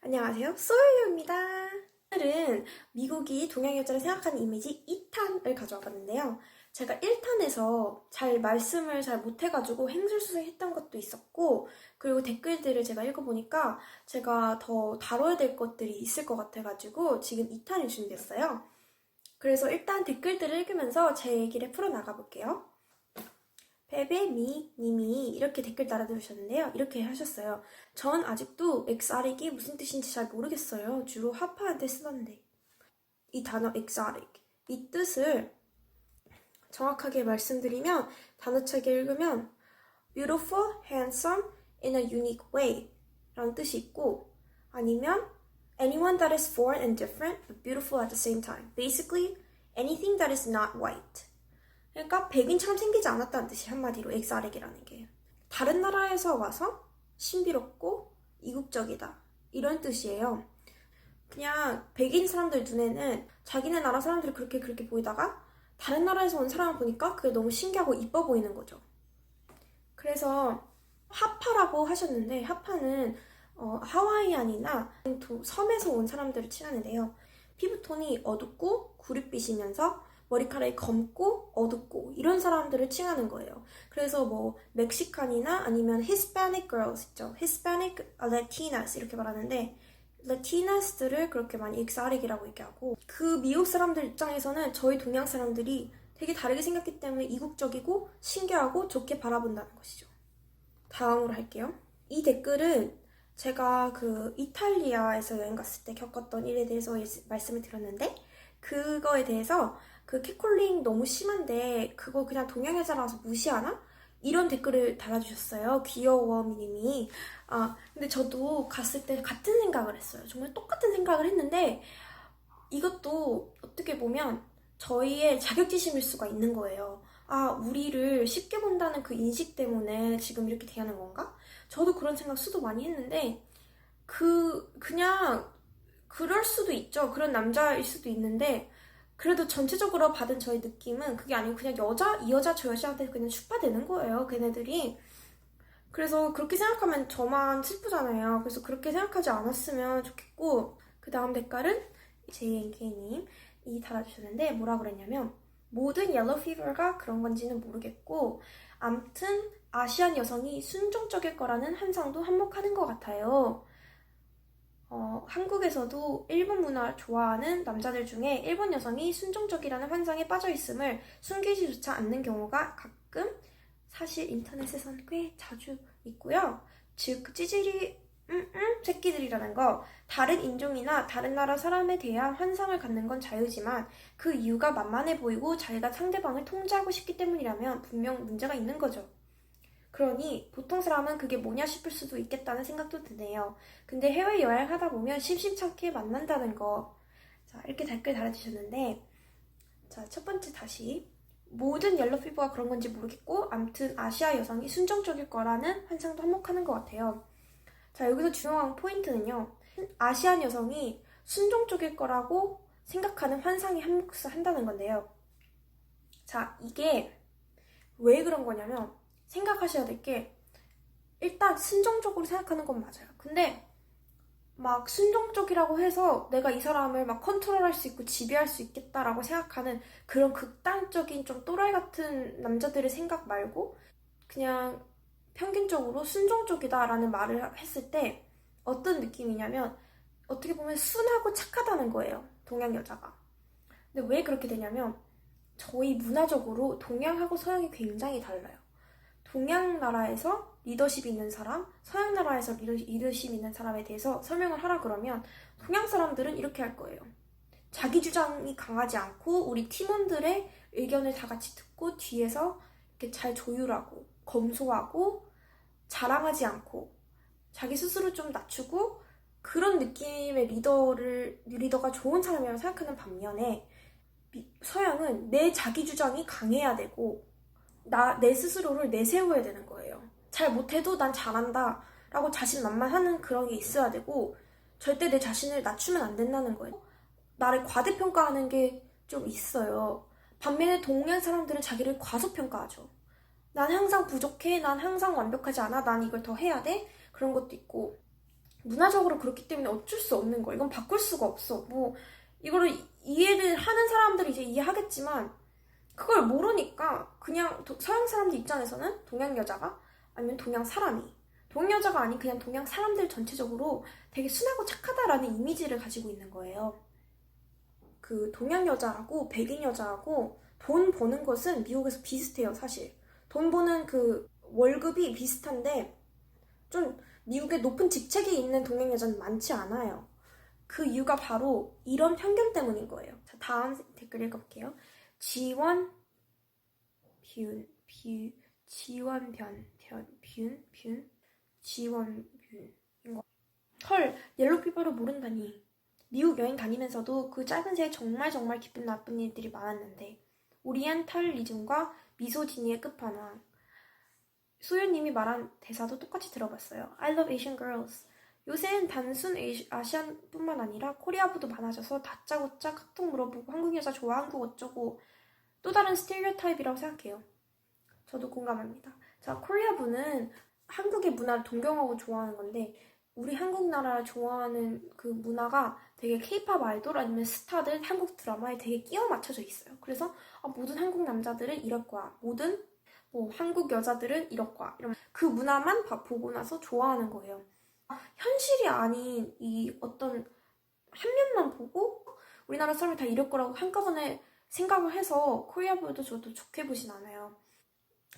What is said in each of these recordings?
안녕하세요. 소유입니다. 오늘은 미국이 동양 여자를 생각하는 이미지 2탄을 가져와 봤는데요. 제가 1탄에서 잘 말씀을 잘 못해가지고 행술수생했던 것도 있었고, 그리고 댓글들을 제가 읽어보니까 제가 더 다뤄야 될 것들이 있을 것 같아가지고 지금 2탄을 준비했어요. 그래서 일단 댓글들을 읽으면서 제 얘기를 풀어나가 볼게요. 베베미 님이 이렇게 댓글 달아주셨는데요. 이렇게 하셨어요. 전 아직도 exotic이 무슨 뜻인지 잘 모르겠어요. 주로 하파한테 쓰던데. 이 단어 exotic. 이 뜻을 정확하게 말씀드리면 단어책에 읽으면 beautiful, handsome, in a unique way 라는 뜻이 있고 아니면 anyone that is foreign and different but beautiful at the same time. Basically, anything that is not white. 그러니까 백인처럼 생기지 않았다는 뜻이 한마디로 엑사렉이라는 게 다른 나라에서 와서 신비롭고 이국적이다 이런 뜻이에요. 그냥 백인 사람들 눈에는 자기네 나라 사람들이 그렇게 그렇게 보이다가 다른 나라에서 온 사람을 보니까 그게 너무 신기하고 이뻐 보이는 거죠. 그래서 하파라고 하셨는데 하파는 어, 하와이안이나 도- 섬에서 온 사람들을 칭하는데요. 피부톤이 어둡고 구릿빛이면서 머리카락이 검고 어둡고 이런 사람들을 칭하는 거예요. 그래서 뭐 멕시칸이나 아니면 Hispanic girls 있죠. Hispanic Latinas 이렇게 말하는데 Latinas들을 그렇게 많이 exotic이라고 얘기하고 그 미국 사람들 입장에서는 저희 동양 사람들이 되게 다르게 생겼기 때문에 이국적이고 신기하고 좋게 바라본다는 것이죠. 다음으로 할게요. 이 댓글은 제가 그 이탈리아에서 여행 갔을 때 겪었던 일에 대해서 예- 말씀을 드렸는데 그거에 대해서 그 catcalling 너무 심한데 그거 그냥 동양 여자라서 무시하나? 이런 댓글을 달아주셨어요. 귀여워님이. 아 근데 저도 갔을 때 같은 생각을 했어요. 정말 똑같은 생각을 했는데 이것도 어떻게 보면 저희의 자격지심일 수가 있는 거예요. 아 우리를 쉽게 본다는 그 인식 때문에 지금 이렇게 대하는 건가? 저도 그런 생각 수도 많이 했는데 그 그냥 그럴 수도 있죠. 그런 남자일 수도 있는데 그래도 전체적으로 받은 저의 느낌은 그게 아니고 그냥 여자 이 여자 저 여자한테 그냥 추파되는 거예요. 걔네들이. 그래서 그렇게 생각하면 저만 슬프잖아요. 그래서 그렇게 생각하지 않았으면 좋겠고 그 다음 댓글은 JNK님 이 달아주셨는데 뭐라 그랬냐면 모든 옐로우 피버가 그런 건지는 모르겠고 암튼 아시안 여성이 순종적일 거라는 환상도 한몫하는 것 같아요. 어, 한국에서도 일본 문화를 좋아하는 남자들 중에 일본 여성이 순종적이라는 환상에 빠져 있음을 숨기지조차 않는 경우가 가끔 사실 인터넷에선 꽤 자주 있고요. 즉 찌질이 음, 음, 새끼들이라는 거 다른 인종이나 다른 나라 사람에 대한 환상을 갖는 건 자유지만 그 이유가 만만해 보이고 자기가 상대방을 통제하고 싶기 때문이라면 분명 문제가 있는 거죠. 그러니 보통 사람은 그게 뭐냐 싶을 수도 있겠다는 생각도 드네요. 근데 해외 여행 하다 보면 심심찮게 만난다는 거. 자, 이렇게 댓글 달아주셨는데, 자, 첫 번째 다시. 모든 옐로 피부가 그런 건지 모르겠고, 암튼 아시아 여성이 순정적일 거라는 환상도 한몫하는 것 같아요. 자, 여기서 중요한 포인트는요. 아시안 여성이 순종적일 거라고 생각하는 환상에 한몫을 한다는 건데요. 자, 이게 왜 그런 거냐면, 생각하셔야 될 게, 일단 순종적으로 생각하는 건 맞아요. 근데 막 순종적이라고 해서 내가 이 사람을 막 컨트롤할 수 있고 지배할 수 있겠다라고 생각하는 그런 극단적인 좀 또라이 같은 남자들의 생각 말고 그냥 평균적으로 순종적이다라는 말을 했을 때 어떤 느낌이냐면 어떻게 보면 순하고 착하다는 거예요. 동양 여자가. 근데 왜 그렇게 되냐면 저희 문화적으로 동양하고 서양이 굉장히 달라요. 동양 나라에서 리더십 있는 사람, 서양 나라에서 리더, 리더십 있는 사람에 대해서 설명을 하라 그러면 동양 사람들은 이렇게 할 거예요. 자기 주장이 강하지 않고 우리 팀원들의 의견을 다 같이 듣고 뒤에서 이렇게 잘 조율하고 검소하고 자랑하지 않고 자기 스스로 좀 낮추고 그런 느낌의 리더를 리더가 좋은 사람이라고 생각하는 반면에 미- 서양은 내 자기 주장이 강해야 되고 나, 내 스스로를 내세워야 되는 거예요. 잘 못해도 난 잘한다. 라고 자신만만하는 그런 게 있어야 되고, 절대 내 자신을 낮추면 안 된다는 거예요. 나를 과대평가하는 게 좀 있어요. 반면에 동양 사람들은 자기를 과소평가하죠. 난 항상 부족해. 난 항상 완벽하지 않아. 난 이걸 더 해야 돼. 그런 것도 있고. 문화적으로 그렇기 때문에 어쩔 수 없는 거야. 이건 바꿀 수가 없어. 뭐 이거를 이- 이해를 하는 사람들이 이제 이해하겠지만 그걸 모르니까 그냥 도- 서양 사람들 입장에서는 동양 여자가 아니면 동양 사람이 동양 여자가 아닌 그냥 동양 사람들 전체적으로 되게 순하고 착하다라는 이미지를 가지고 있는 거예요. 그 동양 여자하고 백인 여자하고 돈 버는 것은 미국에서 비슷해요, 사실. 돈 버는 그 월급이 비슷한데 좀 미국에 높은 직책에 있는 동양 여자는 많지 않아요. 그 이유가 바로 이런 편견 때문인 거예요. 자, 다음 댓글 읽어볼게요. 지원 뷰, 뷰, 지원 변, 변, 뷰, 뷰, 지원 뷰인 거. 헐, 옐로우 피버를 모른다니. 미국 여행 다니면서도 그 짧은 새에 정말 정말 기쁜 나쁜 일들이 많았는데 오리엔탈리즘과 미소지니의 끝판왕. 소연님이 말한 대사도 똑같이 들어봤어요. I love Asian girls. 요새는 단순 아시안뿐만 아니라 코리아부도 많아져서 다짜고짜 카톡 물어보고 한국 여자 좋아 한국 어쩌고 또 다른 스테레오 타입이라고 생각해요. 저도 공감합니다. 자, 코리아부는 한국의 문화를 동경하고 좋아하는 건데 우리 한국 나라 좋아하는 그 문화가 되게 케이팝 아이돌 아니면 스타들 한국 드라마에 되게 끼워 맞춰져 있어요. 그래서 아, 모든 한국 남자들은 이럴 거야. 모든 뭐 한국 여자들은 이럴 거야. 이런 그 문화만 봐- 보고 나서 좋아하는 거예요. 아, 현실이 아닌 이 어떤 한 면만 보고 우리나라 사람이 다 이럴 거라고 한꺼번에 생각을 해서 코리아보도 저도 좋게 보진 않아요.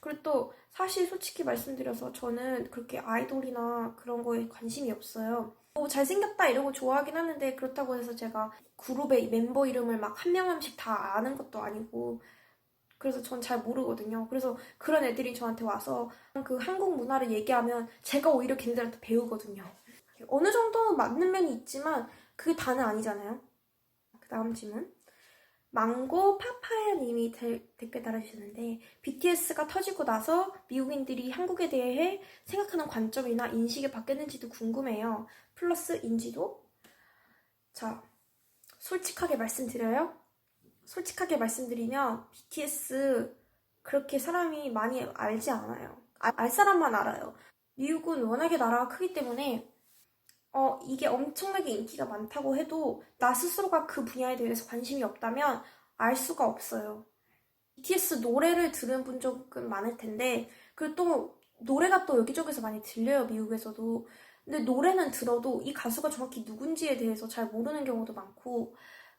그리고 또 사실 솔직히 말씀드려서 저는 그렇게 아이돌이나 그런 거에 관심이 없어요. 뭐 잘생겼다 거 좋아하긴 하는데 그렇다고 해서 제가 그룹의 멤버 이름을 막 한 명한 명씩 다 아는 것도 아니고 그래서 전 잘 모르거든요. 그래서 그런 애들이 저한테 와서 그 한국 문화를 얘기하면 제가 오히려 걔네들한테 배우거든요. 어느 정도 맞는 면이 있지만 그게 다는 아니잖아요. 그 다음 질문. 망고 파파야 님이 데- 댓글 달아주셨는데 BTS가 터지고 나서 미국인들이 한국에 대해 생각하는 관점이나 인식이 바뀌었는지도 궁금해요. 플러스 인지도? 자, 솔직하게 말씀드려요. 솔직하게 말씀드리면 BTS 그렇게 사람이 많이 알지 않아요. 아- 알 사람만 알아요. 미국은 워낙에 나라가 크기 때문에 어, 이게 엄청나게 인기가 많다고 해도 나 스스로가 그 분야에 대해서 관심이 없다면 알 수가 없어요. BTS 노래를 들은 분 조금 많을 텐데, 그리고 또 노래가 또 여기저기서 많이 들려요, 미국에서도. 근데 노래는 들어도 이 가수가 정확히 누군지에 대해서 잘 모르는 경우도 많고,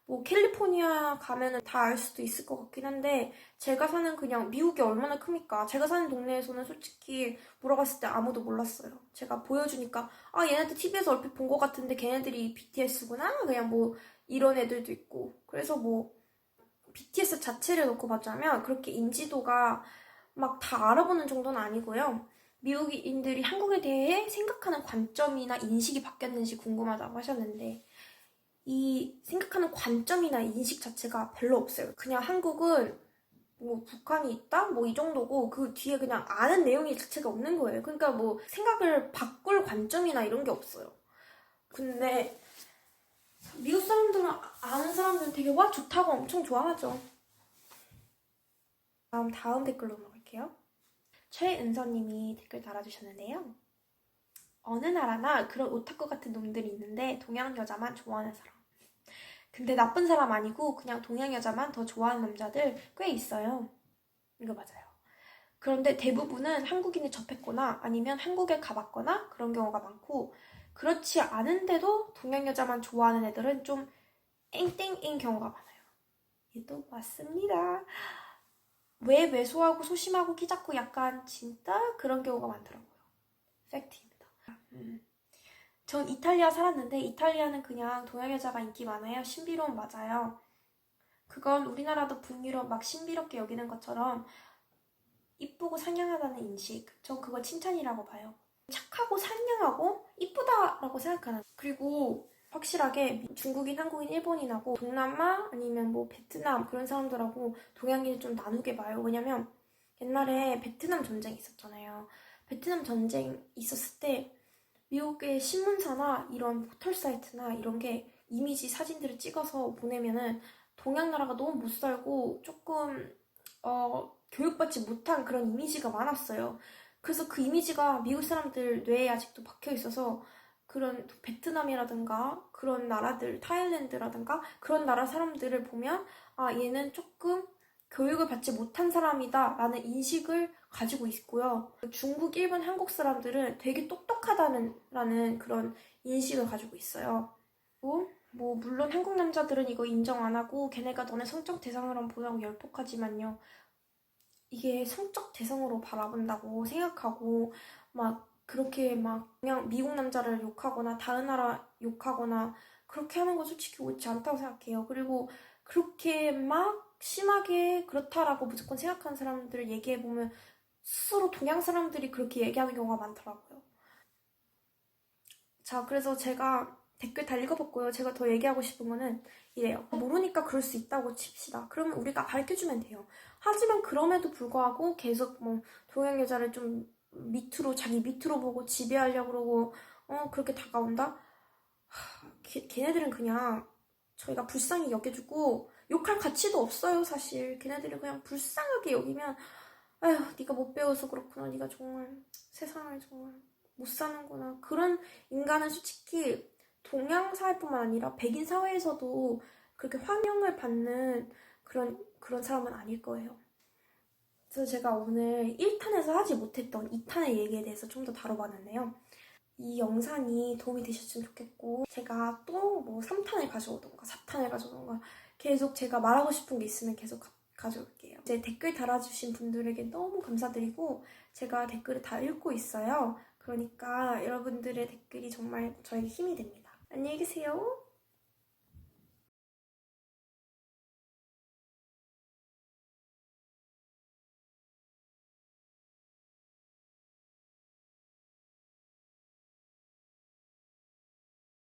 뭐 캘리포니아 가면은 다 알 수도 있을 것 같긴 한데, 제가 사는 그냥 미국이 얼마나 큽니까? 제가 사는 동네에서는 솔직히 갔을 때 아무도 몰랐어요. 제가 보여주니까 아 얘네들 TV에서 얼핏 본 것 같은데 걔네들이 BTS구나 그냥 뭐 이런 애들도 있고 그래서 뭐 BTS 자체를 놓고 봤자면 그렇게 인지도가 막 다 알아보는 정도는 아니고요. 미국인들이 한국에 대해 생각하는 관점이나 인식이 바뀌었는지 궁금하다고 하셨는데 이 생각하는 관점이나 인식 자체가 별로 없어요. 그냥 한국은 뭐 북한이 있다? 뭐 이 정도고 그 뒤에 그냥 아는 내용이 자체가 없는 거예요. 그러니까 뭐 생각을 바꿀 관점이나 이런 게 없어요. 근데 미국 사람들은 아는 사람들은 되게 와 좋다고 엄청 좋아하죠. 다음 다음 댓글로 넘어갈게요. 최은서님이 댓글 달아주셨는데요. 어느 나라나 그런 오타쿠 같은 놈들이 있는데 동양 여자만 좋아하는 사람. 근데 나쁜 사람 아니고 그냥 동양 여자만 더 좋아하는 남자들 꽤 있어요. 이거 맞아요. 그런데 대부분은 한국인을 접했거나 아니면 한국에 가봤거나 그런 경우가 많고 그렇지 않은데도 동양 여자만 좋아하는 애들은 좀 땡땡인 경우가 많아요. 얘도 맞습니다. 왜 왜소하고 소심하고 키 작고 약간 진짜 그런 경우가 많더라고요. 팩트입니다. 음. 전 이탈리아 살았는데 이탈리아는 그냥 동양 여자가 인기 많아요. 신비로움 맞아요. 그건 우리나라도 북유럽 막 신비롭게 여기는 것처럼 이쁘고 상냥하다는 인식. 전 그걸 칭찬이라고 봐요. 착하고 상냥하고 이쁘다라고 생각하는. 그리고 확실하게 중국인, 한국인, 일본인하고 동남아 아니면 뭐 베트남 그런 사람들하고 동양인을 좀 나누게 봐요. 왜냐면 옛날에 베트남 전쟁 있었잖아요. 베트남 전쟁 있었을 때 미국의 신문사나 이런 포털 사이트나 이런 게 이미지 사진들을 찍어서 보내면은 동양 나라가 너무 못 살고 조금 어, 교육받지 못한 그런 이미지가 많았어요. 그래서 그 이미지가 미국 사람들 뇌에 아직도 박혀 있어서 그런 베트남이라든가 그런 나라들, 타일랜드라든가 그런 나라 사람들을 보면 아, 얘는 조금 교육을 받지 못한 사람이다 라는 인식을 가지고 있고요. 중국, 일본, 한국 사람들은 되게 똑똑하다는 라는 그런 인식을 가지고 있어요. 뭐, 뭐 물론 한국 남자들은 이거 인정 안 하고 걔네가 너네 성적 대상으로 보라고 열폭하지만요. 이게 성적 대상으로 바라본다고 생각하고 막 그렇게 막 그냥 미국 남자를 욕하거나 다른 나라 욕하거나 그렇게 하는 거 솔직히 옳지 않다고 생각해요. 그리고 그렇게 막 심하게 그렇다라고 무조건 생각하는 사람들을 얘기해보면 스스로 동양 사람들이 그렇게 얘기하는 경우가 많더라고요. 자, 그래서 제가 댓글 다 읽어봤고요. 제가 더 얘기하고 싶은 거는 이래요. 모르니까 그럴 수 있다고 칩시다. 그러면 우리가 가르쳐주면 돼요. 하지만 그럼에도 불구하고 계속 뭐 동양 여자를 좀 밑으로 자기 밑으로 보고 지배하려고 그러고 어 그렇게 다가온다? 하, 걔, 걔네들은 그냥 저희가 불쌍히 여겨주고 욕할 가치도 없어요 사실 걔네들은 그냥 불쌍하게 여기면 아휴 네가 못 배워서 그렇구나 네가 정말 세상을 정말 못 사는구나 그런 인간은 솔직히 동양 사회뿐만 아니라 백인 사회에서도 그렇게 환영을 받는 그런 그런 사람은 아닐 거예요. 그래서 제가 오늘 1탄에서 하지 못했던 2탄의 얘기에 대해서 좀 더 다뤄봤는데요. 이 영상이 도움이 되셨으면 좋겠고 제가 또 뭐 3탄을 가져오던가 4탄을 가져오던가 계속 제가 말하고 싶은 게 있으면 계속 가- 가져올게요. 이제 댓글 달아주신 분들에게 너무 감사드리고 제가 댓글을 다 읽고 있어요. 그러니까 여러분들의 댓글이 정말 저에게 힘이 됩니다. 안녕히 계세요.